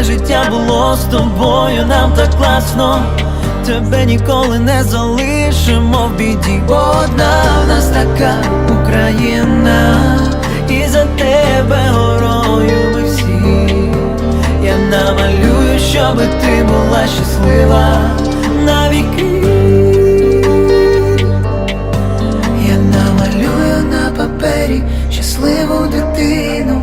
Усе життя було з тобою, нам так класно. Тебе ніколи не залишимо в біді. Одна в нас така Україна, і за тебе горою ми всі. Я намалюю, щоби ти була щаслива навіки. Я намалюю на папері щасливу дитину,